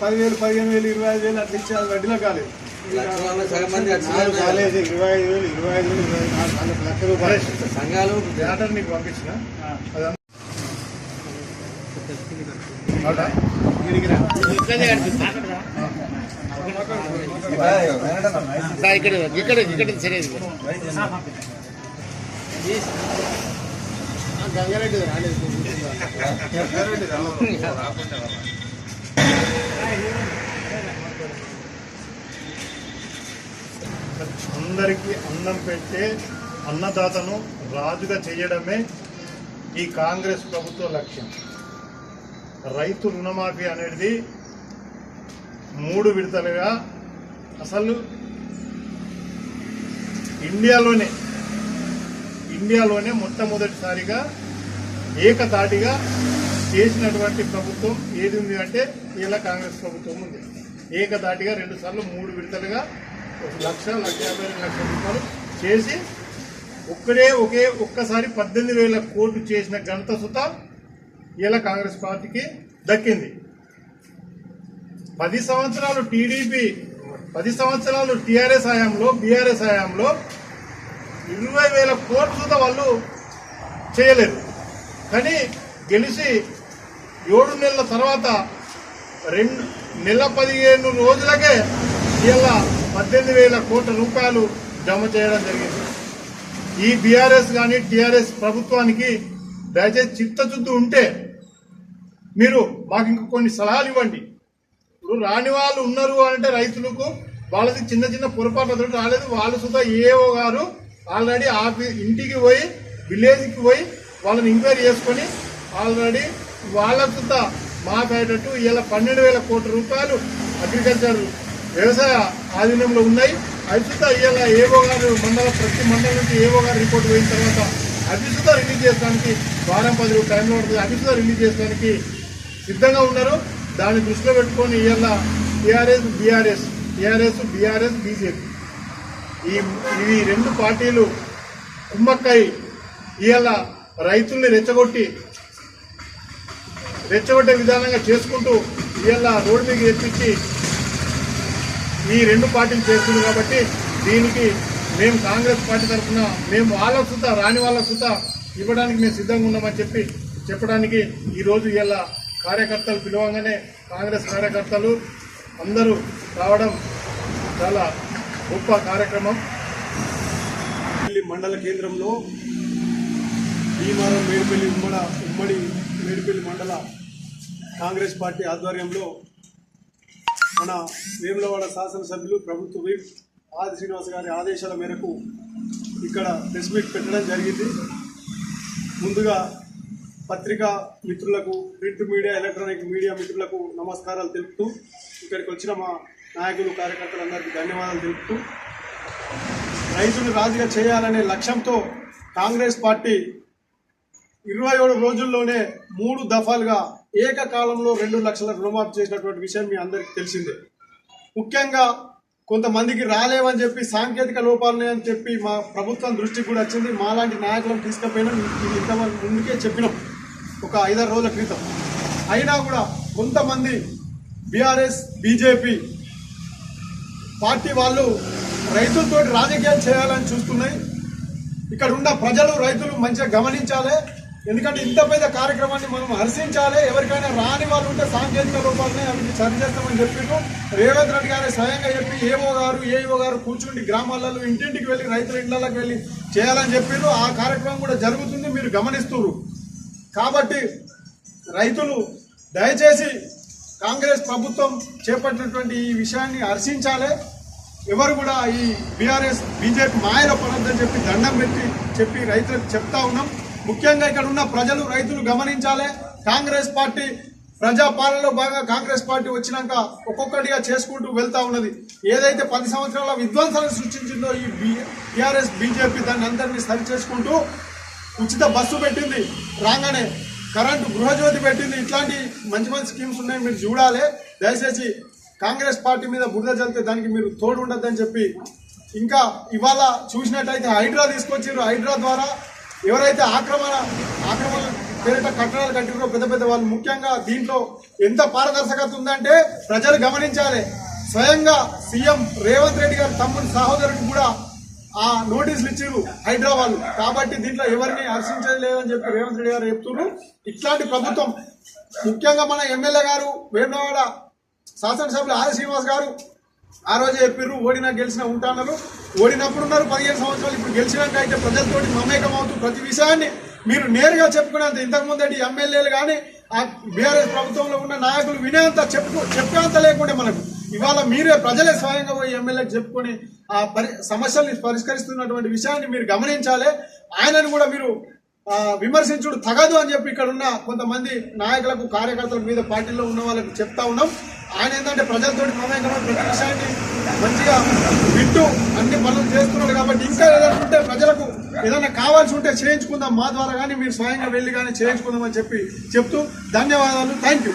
పదివేలు పదిహేను వేలు ఇరవై ఐదు వేలు అట్లా ఇచ్చి అది వడ్డీలో కాలేదు. ఇరవై ఐదు వేలు ఇరవై ఐదు వేలు ఇరవై నాలుగు రూపాయలు. సంఘాలు నీకు పంపించిన. ఇక్కడ ఇక్కడ ఇక్కడ సరే గంగారెడ్డి రాలేదు. అందరికీ అన్నం పెట్టే అన్నదాతను రాజుగా చేయడమే ఈ కాంగ్రెస్ ప్రభుత్వ లక్ష్యం. రైతు రుణమాఫీ అనేది మూడు విడతలుగా అసలు ఇండియాలోనే ఇండియాలోనే మొట్టమొదటిసారిగా ఏకతాటిగా చేసినటువంటి ప్రభుత్వం ఏది ఉంది అంటే ఇలా కాంగ్రెస్ ప్రభుత్వం ఉంది. ఏకతాటిగా రెండుసార్లు మూడు విడతలుగా లక్ష లక్ష యాభై రెండు లక్షల రూపాయలు చేసి ఒక్కడే ఒకే ఒక్కసారి పద్దెనిమిది వేల కోట్లు చేసిన ఘనత సుత ఇలా కాంగ్రెస్ పార్టీకి దక్కింది. పది సంవత్సరాలు టీడీపీ పది సంవత్సరాలు టీఆర్ఎస్ హయాంలో బీఆర్ఎస్ హయాంలో ఇరవై వేల కోట్ల సుత వాళ్ళు చేయలేదు. కానీ గెలిచి ఏడు నెలల తర్వాత రెండు నెల పదిహేను రోజులకే ఇలా పద్దెనిమిది వేల కోట్ల రూపాయలు జమ చేయడం జరిగింది. ఈ బీఆర్ఎస్ కానీ టీఆర్ఎస్ ప్రభుత్వానికి దయచేసి చిత్తశుద్ధి ఉంటే మీరు మాకు ఇంక కొన్ని సలహాలు ఇవ్వండి. ఇప్పుడు రాని వాళ్ళు ఉన్నారు అంటే రైతులకు వాళ్ళది చిన్న చిన్న పొరపాటు రాలేదు. వాళ్ళు సుధా ఏఓ గారు ఆల్రెడీ ఆఫీ ఇంటికి పోయి విలేజ్కి పోయి వాళ్ళని ఎంక్వైరీ చేసుకొని ఆల్రెడీ వాళ్ళ సుధా మాపేటట్టు ఇలా పన్నెండు వేల కోట్ల రూపాయలు అగ్రికల్చర్ వ్యవసాయ ఆధీనంలో ఉన్నాయి. అవి సుధా ఇలా ఏవో గారు మండల ప్రతి మండలం నుంచి ఏవో గారు రిపోర్ట్ పోయిన తర్వాత అవి రిలీజ్ చేయడానికి వారం పది రోజులు టైంలో ఉంటుంది అవి రిలీజ్ చేయడానికి సిద్ధంగా ఉన్నారు. దాన్ని దృష్టిలో పెట్టుకొని ఇవాళ TRS BRS TRS BRS BJP ఈ ఈ రెండు పార్టీలు కుమ్మక్కై ఇవాళ రైతుల్ని రెచ్చగొట్టి రెచ్చగొట్టే విధానంగా చేసుకుంటూ ఇవాళ రోడ్డు మీద తెప్పించి ఈ రెండు పార్టీలు చేస్తుంది కాబట్టి దీనికి మేము కాంగ్రెస్ పార్టీ తరఫున మేము వాళ్ళ సుత రాని వాళ్ళ సుత ఇవ్వడానికి మేము సిద్ధంగా ఉన్నామని చెప్పి చెప్పడానికి ఈరోజు ఇలా కార్యకర్తలు పిలవంగానే కాంగ్రెస్ కార్యకర్తలు అందరూ రావడం చాలా గొప్ప కార్యక్రమం. మేడిపల్లి మండల కేంద్రంలో భీమారం మేడిపల్లి ఉమ్మడ ఉమ్మడి మేడిపల్లి మండల కాంగ్రెస్ పార్టీ ఆధ్వర్యంలో మన వేములవాడ శాసనసభ్యులు ప్రభుత్వ వీప్ ఆది శ్రీనివాస్ గారి ఆదేశాల మేరకు ఇక్కడ ప్రెస్ మీట్ పెట్టడం జరిగింది. ముందుగా పత్రికా మిత్రులకు ప్రింట్ మీడియా ఎలక్ట్రానిక్ మీడియా మిత్రులకు నమస్కారాలు తెలుపుతూ ఇక్కడికి వచ్చిన మా నాయకులు కార్యకర్తలందరికీ ధన్యవాదాలు తెలుపుతూ రైతులు రాజుగా చేయాలనే లక్ష్యంతో కాంగ్రెస్ పార్టీ ఇరవై ఏడు రోజుల్లోనే మూడు దఫాలుగా ఏకకాలంలో రెండు లక్షల రుణమాఫీ చేసినటువంటి విషయం మీ అందరికీ తెలిసిందే. ముఖ్యంగా కొంతమందికి రాలేవని చెప్పి సాంకేతిక లోపాలున్నాయని చెప్పి మా ప్రభుత్వం దృష్టికి కూడా వచ్చింది. మాలాంటి నాయకులను తీసుకుపోయినా ఇది ఇంతవరకు ముందుకే చెప్పినాం. ఒక ఐదారు రోజుల క్రితం. అయినా కూడా కొంతమంది బీఆర్ఎస్ బీజేపీ పార్టీ వాళ్ళు రైతులతో రాజకీయాలు చేయాలని చూస్తున్నాయి. ఇక్కడ ఉన్న ప్రజలు రైతులు మంచిగా గమనించాలి. ఎందుకంటే ఇంత పెద్ద కార్యక్రమాన్ని మనం హర్షించాలి. ఎవరికైనా రాని వాళ్ళు ఉంటే సాంకేతిక లోపాలని అవి సరి చేస్తామని చెప్పిండు రేవంత్ రెడ్డి గారే స్వయంగా చెప్పి ఏఓ గారు ఏఓ గారు కూర్చుండి గ్రామాలలో ఇంటింటికి వెళ్ళి రైతుల ఇళ్ళకి వెళ్ళి చేయాలని చెప్పిండ్రు ఆ కార్యక్రమం కూడా జరుగుతుంది. మీరు గమనిస్తున్నారు కాబట్టి రైతులు దయచేసి కాంగ్రెస్ ప్రభుత్వం చేపట్టినటువంటి ఈ విషయాన్ని హర్షించాలి. ఎవరు కూడా ఈ బీఆర్ఎస్ బీజేపీ మాయలో పడొద్దని చెప్పి దండం పెట్టి చెప్పి రైతులకు చెప్తా ఉన్నాం. ముఖ్యంగా ఇక్కడ ఉన్న ప్రజలు రైతులు గమనించాలి. కాంగ్రెస్ పార్టీ ప్రజా పాలనలో బాగా కాంగ్రెస్ పార్టీ వచ్చినాక ఒక్కొక్కటిగా చేసుకుంటూ వెళ్తా ఉన్నది. ఏదైతే పది సంవత్సరాల విధ్వంసాలను సృష్టించిందో ఈ బీఆర్ఎస్ బీజేపీ దాన్ని అందరినీ సరి చేసుకుంటూ ఉచిత బస్సు పెట్టింది. రాగానే కరెంటు గృహజ్యోతి పెట్టింది. ఇట్లాంటి మంచి మంచి స్కీమ్స్ ఉన్నాయి మీరు చూడాలి. దయచేసి కాంగ్రెస్ పార్టీ మీద బురద చల్లితే దానికి మీరు తోడు ఉండద్దని చెప్పి ఇంకా ఇవాళ చూసినట్టయితే హైడ్రా తీసుకొచ్చారు హైడ్రా ద్వారా ఎవరైతే ఆక్రమణ ఆక్రమణ పేరిట కట్టడాలు కట్టినో పెద్ద పెద్ద వాళ్ళు ముఖ్యంగా దీంట్లో ఎంత పారదర్శకత ఉందంటే ప్రజలు గమనించాలి. స్వయంగా సీఎం రేవంత్ రెడ్డి గారు తమ్ముని సహోదరుడికి కూడా ఆ నోటీసులు ఇచ్చారు హైదరాబాద్. కాబట్టి దీంట్లో ఎవరిని హర్షించేది లేదని చెప్పి రేవంత్ రెడ్డి గారు చెప్తున్నారు ఇట్లాంటి ప్రభుత్వం ముఖ్యంగా మన ఎమ్మెల్యే గారు వేమవాడ శాసనసభ్యులు ఆర్ శ్రీనివాస్ గారు ఆ రోజు చెప్పిర్రు ఓడినా గెలిచినా ఉంటాన్నారు ఓడినప్పుడు ఉన్నారు పదిహేను సంవత్సరాలు ఇప్పుడు గెలిచినాక అయితే ప్రజలతోటి మమేకం అవుతూ ప్రతి విషయాన్ని మీరు నేరుగా చెప్పుకునేంత ఇంతకుముందటి ఎమ్మెల్యేలు కానీ ఆ బీఆర్ఎస్ ప్రభుత్వంలో ఉన్న నాయకులు వినేంత చెప్పుకో చెప్పేంత లేకుండా మనకు. ఇవాళ మీరే ప్రజలే స్వయంగా పోయి ఎమ్మెల్యేకి చెప్పుకొని ఆ పరి సమస్యల్ని పరిష్కరిస్తున్నటువంటి విషయాన్ని మీరు గమనించాలి. ఆయనను కూడా మీరు విమర్శించుడు తగదు అని చెప్పి ఇక్కడ ఉన్న కొంతమంది నాయకులకు కార్యకర్తల మీద పార్టీలో ఉన్న వాళ్ళకి చెప్తా ఉన్నాం. ఆయన ఏంటంటే ప్రజలతోటి మమేకమై ప్రతి విషయాన్ని మంచిగా వింటూ అన్ని పనులు చేస్తున్నాడు కాబట్టి ఇంకా ఏదైనా ఉంటే ప్రజలకు ఏదైనా కావాల్సి ఉంటే చేయించుకుందాం మా ద్వారా కానీ మీరు స్వయంగా వెళ్ళి కానీ చేయించుకుందాం అని చెప్పి చెప్తూ ధన్యవాదాలు. Thank you